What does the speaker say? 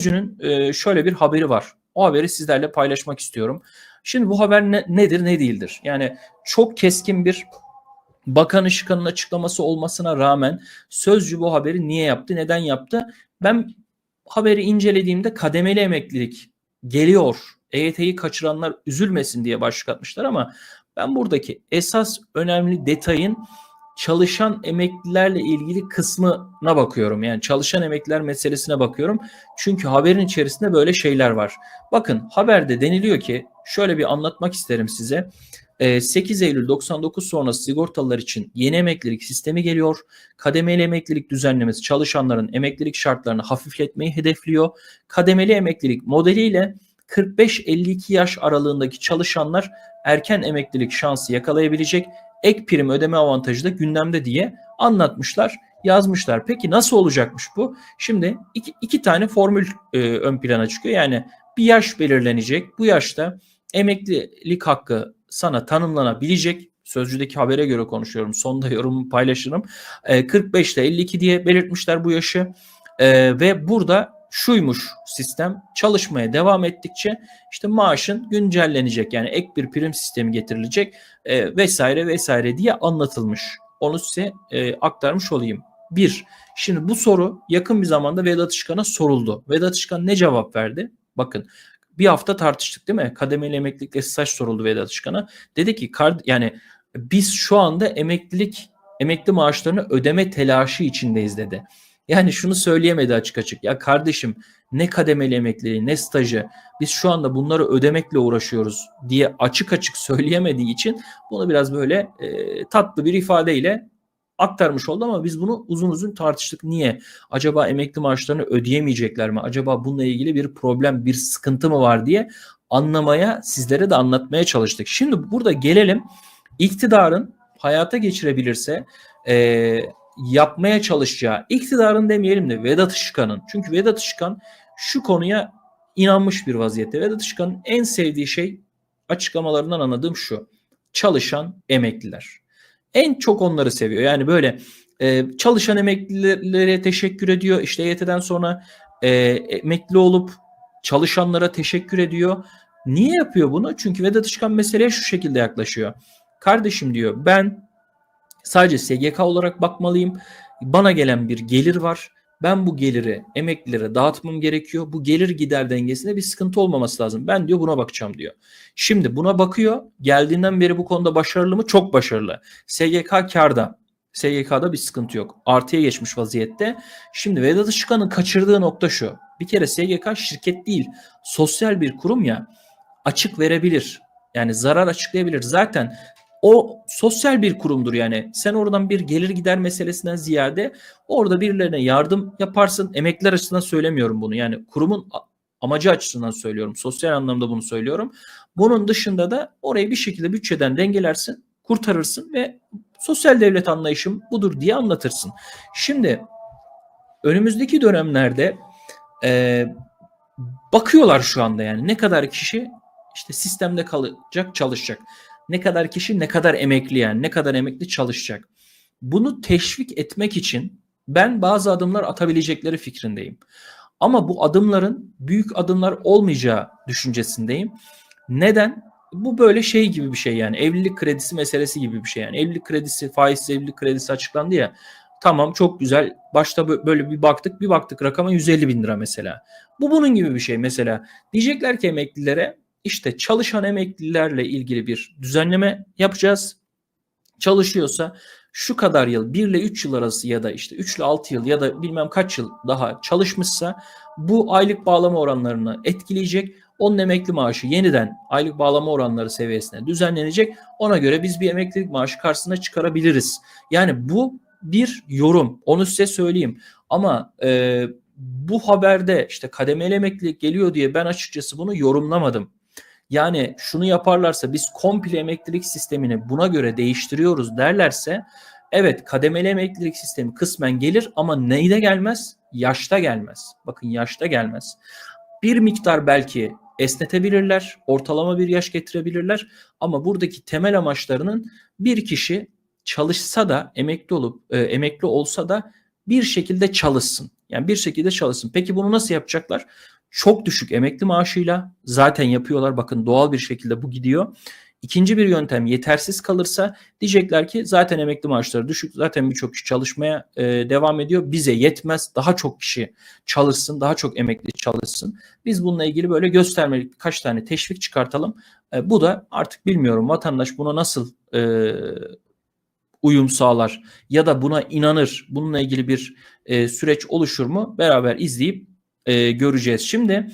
Sözcü'nün e, şöyle bir haberi var. O haberi sizlerle paylaşmak istiyorum. Şimdi bu haber ne, nedir ne değildir? Yani çok keskin bir Bakan Işıkan'ın açıklaması olmasına rağmen Sözcü bu haberi niye yaptı, neden yaptı? Ben haberi incelediğimde kademeli emeklilik geliyor. EYT'yi kaçıranlar üzülmesin diye başlık atmışlar ama ben buradaki esas önemli detayın çalışan emeklilerle ilgili kısmına bakıyorum. Yani çalışan emekliler meselesine bakıyorum. Çünkü haberin içerisinde böyle şeyler var. Bakın haberde deniliyor ki şöyle bir anlatmak isterim size. 8 Eylül 99 sonrası sigortalılar için yeni emeklilik sistemi geliyor. Kademeli emeklilik düzenlemesi çalışanların emeklilik şartlarını hafifletmeyi hedefliyor. Kademeli emeklilik modeliyle 45-52 yaş aralığındaki çalışanlar erken emeklilik şansı yakalayabilecek ek prim ödeme avantajı da gündemde diye anlatmışlar, yazmışlar. Peki nasıl olacakmış bu? Şimdi iki, iki tane formül e, ön plana çıkıyor. Yani bir yaş belirlenecek. Bu yaşta emeklilik hakkı sana tanımlanabilecek. Sözcüdeki habere göre konuşuyorum. Sonda yorumumu paylaşırım. E, 45 ile 52 diye belirtmişler bu yaşı. E, ve burada şuymuş sistem çalışmaya devam ettikçe işte maaşın güncellenecek yani ek bir prim sistemi getirilecek e, vesaire vesaire diye anlatılmış. Onu size e, aktarmış olayım. Bir, şimdi bu soru yakın bir zamanda Vedat Işkan'a soruldu. Vedat Işkan ne cevap verdi? Bakın bir hafta tartıştık değil mi? Kademeli emeklilikle staj soruldu Vedat Işkan'a. Dedi ki yani biz şu anda emeklilik emekli maaşlarını ödeme telaşı içindeyiz dedi. Yani şunu söyleyemedi açık açık. Ya kardeşim ne kademeli emekliliği ne stajı biz şu anda bunları ödemekle uğraşıyoruz diye açık açık söyleyemediği için bunu biraz böyle e, tatlı bir ifadeyle aktarmış oldu ama biz bunu uzun uzun tartıştık. Niye? Acaba emekli maaşlarını ödeyemeyecekler mi? Acaba bununla ilgili bir problem, bir sıkıntı mı var diye anlamaya, sizlere de anlatmaya çalıştık. Şimdi burada gelelim iktidarın hayata geçirebilirse e, yapmaya çalışacağı iktidarın demeyelim de Vedat Işıkan'ın. Çünkü Vedat Işıkan şu konuya inanmış bir vaziyette. Vedat Işıkan'ın en sevdiği şey açıklamalarından anladığım şu. Çalışan emekliler. En çok onları seviyor. Yani böyle e, çalışan emeklilere teşekkür ediyor. İşte EYT'den sonra e, emekli olup çalışanlara teşekkür ediyor. Niye yapıyor bunu? Çünkü Vedat Işıkan meseleye şu şekilde yaklaşıyor. Kardeşim diyor ben Sadece SGK olarak bakmalıyım. Bana gelen bir gelir var. Ben bu geliri emeklilere dağıtmam gerekiyor. Bu gelir gider dengesinde bir sıkıntı olmaması lazım. Ben diyor buna bakacağım diyor. Şimdi buna bakıyor. Geldiğinden beri bu konuda başarılı mı? Çok başarılı. SGK karda. SGK'da bir sıkıntı yok. Artıya geçmiş vaziyette. Şimdi Vedat Işıkan'ın kaçırdığı nokta şu. Bir kere SGK şirket değil. Sosyal bir kurum ya. Açık verebilir. Yani zarar açıklayabilir. Zaten o sosyal bir kurumdur yani. Sen oradan bir gelir gider meselesinden ziyade orada birilerine yardım yaparsın. Emekliler açısından söylemiyorum bunu. Yani kurumun amacı açısından söylüyorum. Sosyal anlamda bunu söylüyorum. Bunun dışında da orayı bir şekilde bütçeden dengelersin, kurtarırsın ve sosyal devlet anlayışım budur diye anlatırsın. Şimdi önümüzdeki dönemlerde e, bakıyorlar şu anda yani ne kadar kişi işte sistemde kalacak, çalışacak. Ne kadar kişi ne kadar emekli yani ne kadar emekli çalışacak. Bunu teşvik etmek için ben bazı adımlar atabilecekleri fikrindeyim. Ama bu adımların büyük adımlar olmayacağı düşüncesindeyim. Neden? Bu böyle şey gibi bir şey yani evlilik kredisi meselesi gibi bir şey yani. Evlilik kredisi, faizsiz evlilik kredisi açıklandı ya. Tamam çok güzel. Başta böyle bir baktık bir baktık rakama 150 bin lira mesela. Bu bunun gibi bir şey mesela. Diyecekler ki emeklilere işte çalışan emeklilerle ilgili bir düzenleme yapacağız. Çalışıyorsa şu kadar yıl 1 ile 3 yıl arası ya da işte 3 ile 6 yıl ya da bilmem kaç yıl daha çalışmışsa bu aylık bağlama oranlarını etkileyecek. Onun emekli maaşı yeniden aylık bağlama oranları seviyesine düzenlenecek. Ona göre biz bir emeklilik maaşı karşısına çıkarabiliriz. Yani bu bir yorum. Onu size söyleyeyim. Ama e, bu haberde işte kademeli emeklilik geliyor diye ben açıkçası bunu yorumlamadım. Yani şunu yaparlarsa biz komple emeklilik sistemini buna göre değiştiriyoruz derlerse evet kademeli emeklilik sistemi kısmen gelir ama neyde gelmez? Yaşta gelmez. Bakın yaşta gelmez. Bir miktar belki esnetebilirler, ortalama bir yaş getirebilirler ama buradaki temel amaçlarının bir kişi çalışsa da emekli olup e, emekli olsa da bir şekilde çalışsın. Yani bir şekilde çalışsın. Peki bunu nasıl yapacaklar? Çok düşük emekli maaşıyla zaten yapıyorlar. Bakın doğal bir şekilde bu gidiyor. İkinci bir yöntem yetersiz kalırsa diyecekler ki zaten emekli maaşları düşük. Zaten birçok kişi çalışmaya e, devam ediyor. Bize yetmez. Daha çok kişi çalışsın. Daha çok emekli çalışsın. Biz bununla ilgili böyle göstermelik birkaç tane teşvik çıkartalım. E, bu da artık bilmiyorum vatandaş buna nasıl e, uyum sağlar ya da buna inanır. Bununla ilgili bir e, süreç oluşur mu? Beraber izleyip e, göreceğiz. Şimdi